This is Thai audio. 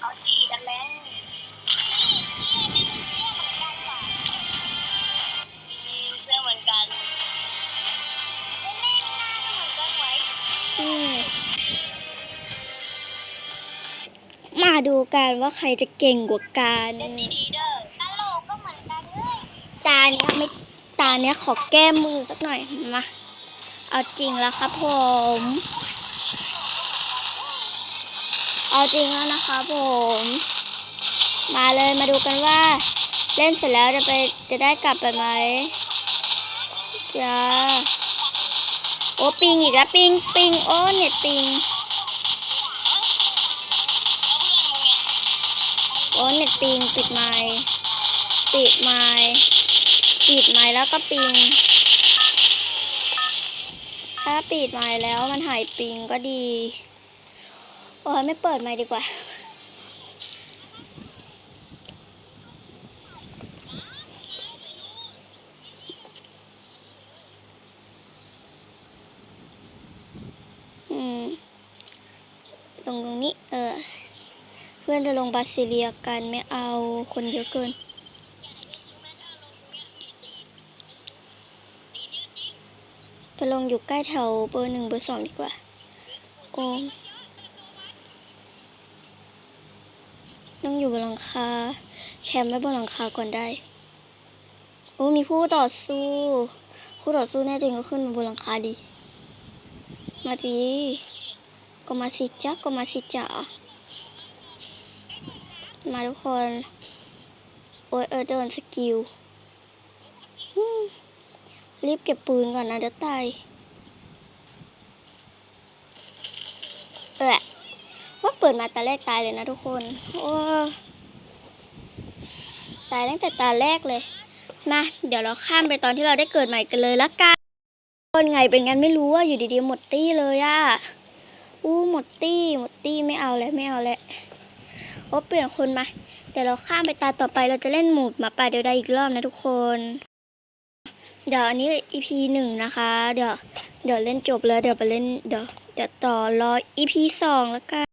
เอาตีกันแล้วเชี่ยแม่งเตี้ยเหมือนกันว่อเชื่อเหมือนกันแล้วแม่หน้าก็เหมือนกันไว้มมาดูกันว่าใครจะเก่งกว่ากันเล่นดีๆเด้อตลกก็เหมือนกันเลยตาเนี้ยไม่ตาเนี้ยขอแก้มือสักหน่อยมาเอาจริงแล้วครับผม เอาจริงแล้วนะครับผม มาเลยมาดูกันว่า เล่นเสร็จแล้วจะไปจะได้กลับไปไหมจ้าโอ้ปิงอีกแล้วปิงปิงโอ้เน็ตปิงโอ้เน็ตปิงปิดไมค์ปิดไมค์ปิดไมค์แล้วก็ปิง ถ้าปิดไมค์แล้วมันหายปิงก็ดี โอ้ยไม่เปิดไมค์ดีกว่า อืมลงตรงนี้ เออ เพื่อนจะลงบาซิเลียกันไม่เอาคนเยอะเกินไปลงอยู่ใกล้แถวเบอร์หนึ่งเบอร์สองดีกว่า โอ้ ต้องอยู่บนหลังคา แคมป์ไว้บนหลังคาก่อนได้ โอ้มีผู้ต่อสู้ ผู้ต่อสู้แน่จริงก็ขึ้นมาบนหลังคาดี มาจีก็มาสิจ้าก็มาสิจ้ามาทุกคน โอ้ยเออเดินสกิลรีบเก็บปืนก่อนนะเดี๋ยวตายเออว่าเปิดมาตาแรกตายเลยนะทุกคนโอ้ตายตั้งแต่ตาแรกเลยมาเดี๋ยวเราข้ามไปตอนที่เราได้เกิดใหม่กันเลยละกันคนไงเป็นงั้นไม่รู้ว่าอยู่ดีๆหมดตี้เลยอะอู้หมดตี้หมดตี้ไม่เอาแล้วไม่เอาแล้วโอ้เปลี่ยนคนมาเดี๋ยวเราข้ามไปตาต่อไปเราจะเล่นหมูดมาป่าเดียวดายอีกรอบนะทุกคน เดี๋ยวอันนี้ EP หนึ่งนะคะ เดี๋ยวเดี๋ยวเล่นจบแล้วเดี๋ยวไปเล่นเดี๋ยวเดี๋ยวต่อรอ EP สองแล้วกัน